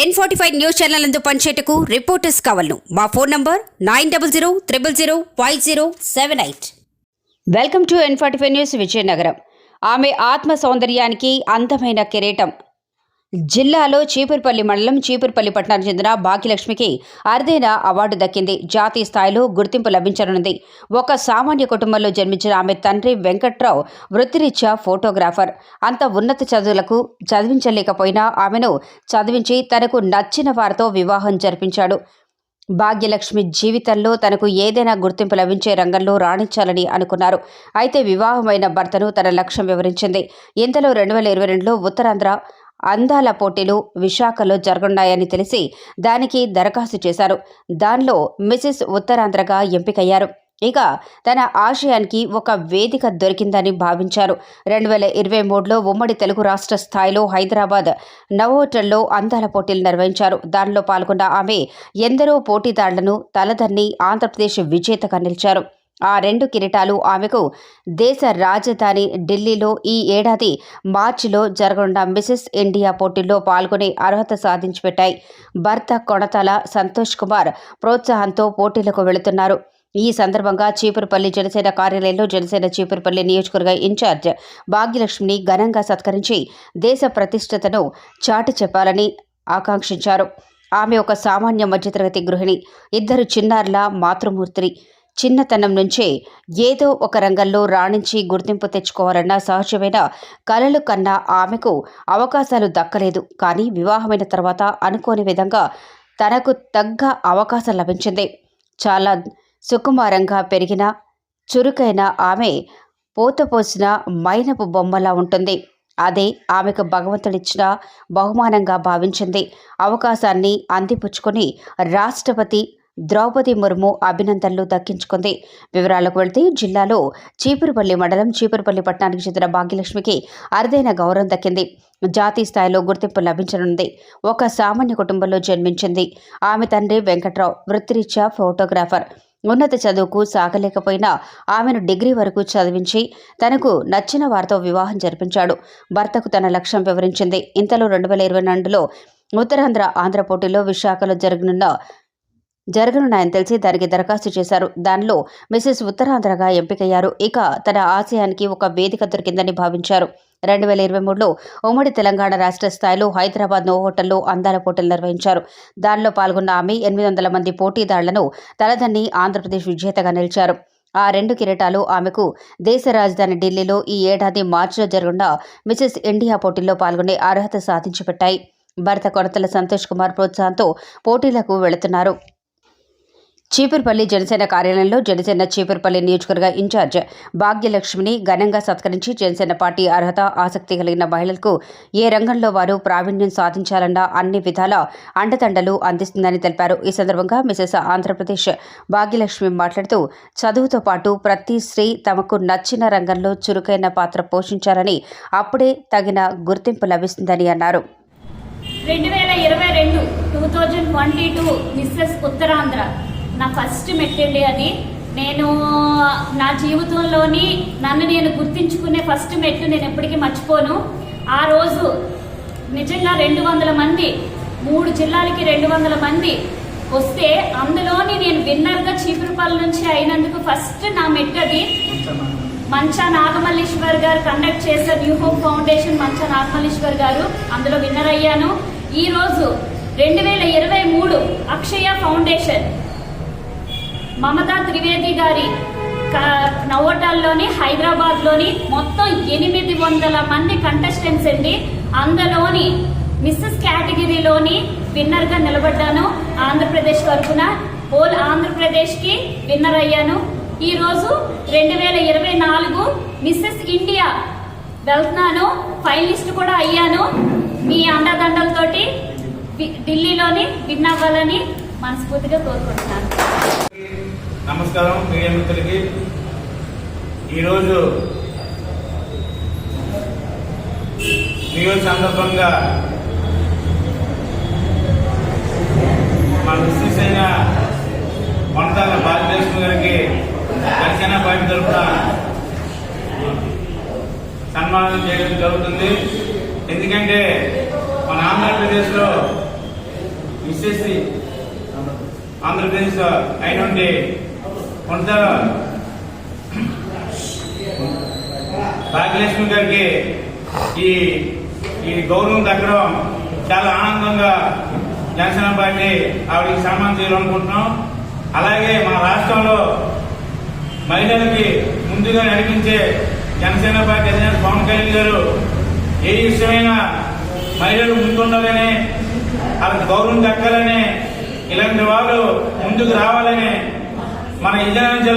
N forty five news channel అందు పనిచేయటకు reporters కావాలను. మా phone number nine double zero triple zero five zero seven eight welcome to N forty five news Vizianagaram. ఆమె ఆత్మ సౌందర్యానికి అందమైన కిరీటం. జిల్లాలో చీపురుపల్లి మండలం చీపురుపల్లి పట్టణానికి చెందిన భాగ్యలక్ష్మికి అరుదైన అవార్డు దక్కింది. జాతీయ స్థాయిలో గుర్తింపు లభించనున్నది ఒక సామాన్య కుటుంబంలో జన్మించిన ఆమె తండ్రి వెంకట్రావు వృత్తిరీత్యా ఫోటోగ్రాఫర్. అంత ఉన్నత చదువులకు చదివించలేకపోయినా ఆమెను చదివించి తనకు నచ్చిన వారితో వివాహం జరిపించాడు. భాగ్యలక్ష్మి జీవితంలో తనకు ఏదైనా గుర్తింపు లభించే రంగంలో రాణించాలని అనుకున్నారు. అయితే వివాహమైన భర్తను తన లక్ష్యం వివరించింది. ఇంతలో రెండు వేల ఇరవై రెండులో ఉత్తరాంధ్ర అందాల పోటీలు విశాఖలో జరగనున్నాయని తెలిసి దానికి దరఖాస్తు చేశారు. దానిలో మిసెస్ ఉత్తరాంధ్రగా ఎంపికయ్యారు. ఇక తన ఆశయానికి ఒక వేదిక దొరికిందని భావించారు. రెండు వేల ఇరవై మూడులో ఉమ్మడి తెలుగు రాష్ట్ర స్థాయిలో హైదరాబాద్ నవోటల్లో అందాల పోటీలు నిర్వహించారు. దానిలో పాల్గొన్న ఆమె ఎందరో పోటీదారులను తలదన్ని ఆంధ్రప్రదేశ్ విజేతగా నిలిచారు. ఆ రెండు కిరీటాలు ఆమెకు దేశ రాజధాని ఢిల్లీలో ఈ ఏడాది మార్చిలో జరగనున్న మిసెస్ ఇండియా పోటీల్లో పాల్గొనే అర్హత సాధించి పెట్టాయి భర్త కొణతల సంతోష్ కుమార్ ప్రోత్సాహంతో పోటీలకు వెళుతున్నారు. ఈ సందర్భంగా చీపురుపల్లి జనసేన కార్యాలయంలో జనసేన చీపురుపల్లి నియోజకవర్గ ఇన్ఛార్జ్ భాగ్యలక్ష్మిని ఘనంగా సత్కరించి దేశ ప్రతిష్టతను చాటి చెప్పాలని ఆకాంక్షించారు. ఆమె ఒక సామాన్య మధ్యతరగతి గృహిణి. ఇద్దరు చిన్నారుల మాతృమూర్తిని. చిన్నతనం నుంచే ఏదో ఒక రంగంలో రాణించి గుర్తింపు తెచ్చుకోవాలన్న సహజమైన కలలు కన్నా ఆమెకు అవకాశాలు దక్కలేదు. కానీ వివాహమైన తర్వాత అనుకోని విధంగా తనకు తగ్గ అవకాశం లభించింది. చాలా సుకుమారంగా పెరిగిన చురుకైన ఆమె పోతపోసిన మైనపు బొమ్మలా ఉంటుంది. అదే ఆమెకు భగవంతుడిచ్చిన బహుమానంగా భావించింది. అవకాశాన్ని అందిపుచ్చుకొని రాష్ట్రపతి ద్రౌపది ముర్ము అభినందనలు దక్కించుకుంది. వివరాలకు వెళ్తే జిల్లాలో చీపురుపల్లి మండలం చీపురుపల్లి పట్టణానికి చెందిన భాగ్యలక్ష్మికి అరుదైన గౌరవం దక్కింది. జాతీయ స్థాయిలో గుర్తింపు లభించనుంది. ఒక సామాన్య కుటుంబంలో జన్మించింది. ఆమె తండ్రి వెంకట్రావు వృత్తిరీత్యా ఫోటోగ్రాఫర్. ఉన్నత చదువుకు సాగలేకపోయినా ఆమెను డిగ్రీ వరకు చదివించి తనకు నచ్చిన వారితో వివాహం జరిపించాడు. భర్తకు తన లక్ష్యం వివరించింది. ఇంతలో రెండు వేల ఇరవై రెండులో ఉత్తరాంధ్ర ఆంధ్ర పోటీలో విశాఖలో జరగనున్న జరగనున్నాయని తెలిసి దానికి దరఖాస్తు చేశారు. దానిలో మిసెస్ ఉత్తరాంధ్రగా ఎంపికయ్యారు. ఇక తన ఆశయానికి ఒక వేదిక దొరికిందని భావించారు. రెండు వేల ఇరవై మూడులో ఉమ్మడి తెలంగాణ రాష్ట్ర స్థాయిలో హైదరాబాద్ నో హోటల్లో అందాల పోటీలు నిర్వహించారు. దానిలో పాల్గొన్న ఆమె ఎనిమిది వందల మంది పోటీదారులను తలదన్ని ఆంధ్రప్రదేశ్ విజేతగా నిలిచారు. ఆ రెండు కిరీటాలు ఆమెకు దేశ రాజధాని ఢిల్లీలో ఈ ఏడాది మార్చిలో జరగనున్న మిసెస్ ఇండియా పోటీల్లో పాల్గొనే అర్హత సాధించి పెట్టాయి భర్త కొరతల సంతోష్ కుమార్ ప్రోత్సాహంతో పోటీలకు వెళుతున్నారు. చీపురుపల్లి జనసేన కార్యాలయంలో జనసేన చీపురుపల్లి నియోజకవర్గ ఇన్ఛార్జ్ భాగ్యలక్ష్మిని ఘనంగా సత్కరించి జనసేన పార్టీ అర్హత ఆసక్తి కలిగిన మహిళలకు ఏ రంగంలో వారు ప్రావీణ్యం సాధించాలన్న అన్ని విధాల అండదండలు అందిస్తుందని తెలిపారు. ఈ సందర్భంగా మిసెస్ ఆంధ్రప్రదేశ్ భాగ్యలక్ష్మి మాట్లాడుతూ చదువుతో పాటు ప్రతి స్త్రీ తమకు నచ్చిన రంగంలో చురుకైన పాత్ర పోషించాలని అప్పుడే తగిన గుర్తింపు లభిస్తుందని అన్నారు. రెండు వేల ఇరవై రెండు two thousand twenty two Mrs Uttarandhra నా ఫస్ట్ మెట్టండి అది నేను నా జీవితంలోని నన్ను నేను గుర్తించుకునే ఫస్ట్ మెట్టు నేను ఎప్పటికీ మర్చిపోను. ఆ రోజు నిజంగా రెండు వందల మంది మూడు జిల్లాలకి రెండు వందల మంది వస్తే అందులోని నేను విన్నర్గా చీపురుపల్లి నుంచి అయినందుకు ఫస్ట్ నా మెట్టది మంచా నాగమల్లేశ్వర్ గారు కండక్ట్ చేసిన న్యూ హోప్ ఫౌండేషన్ మంచా నాగమల్లేశ్వర్ గారు అందులో విన్నర్ అయ్యాను. ఈ రోజు రెండు వేల ఇరవై మూడు అక్షయ ఫౌండేషన్ మమతా త్రివేది గారి క- నవోటాల్లోని హైదరాబాద్లోని మొత్తం ఎనిమిది వందల మంది కంటెస్టెంట్స్ అండి. అందులోని మిస్సెస్ కేటగిరీలోని విన్నర్గా నిలబడ్డాను. ఆంధ్రప్రదేశ్ తరఫున హోల్ ఆంధ్రప్రదేశ్కి విన్నర్ అయ్యాను. ఈరోజు రెండు వేల ఇరవై నాలుగు మిస్సెస్ ఇండియా వెళ్తున్నాను. ఫైనలిస్ట్ కూడా అయ్యాను. మీ అండదండలతోటి ఢిల్లీలోని విన్ అవ్వాలని మనస్ఫూర్తిగా కోరుకుంటున్నాను. నమస్కారం మీడియా మిత్రులకి. ఈరోజు నియోజక సందర్భంగా మన మిస్సెస్ అయిన భారతదేశం గారికి జనసేన పార్టీ తరఫున సన్మానం చేయడం జరుగుతుంది. ఎందుకంటే మన ఆంధ్రప్రదేశ్లో విశేషి ఆంధ్రప్రదేశ్ అయినటువంటి కొంత భాగ్యలక్ష్మి గారికి ఈ ఈ గౌరవం దక్కడం చాలా ఆనందంగా జనసేన పార్టీ ఆవిడకి సన్మానం చేయాలనుకుంటున్నాం. అలాగే మా రాష్ట్రంలో మహిళలకి ముందుగా నడిపించే జనసేన పార్టీ అధినేత పవన్ కళ్యాణ్ గారు ఏ విషయమైనా మహిళలు ముందుండాలని వాళ్ళకి గౌరవం దక్కాలని ఇలాంటి వాళ్ళు ముందుకు రావాలని మన విజయనగరం జిల్లా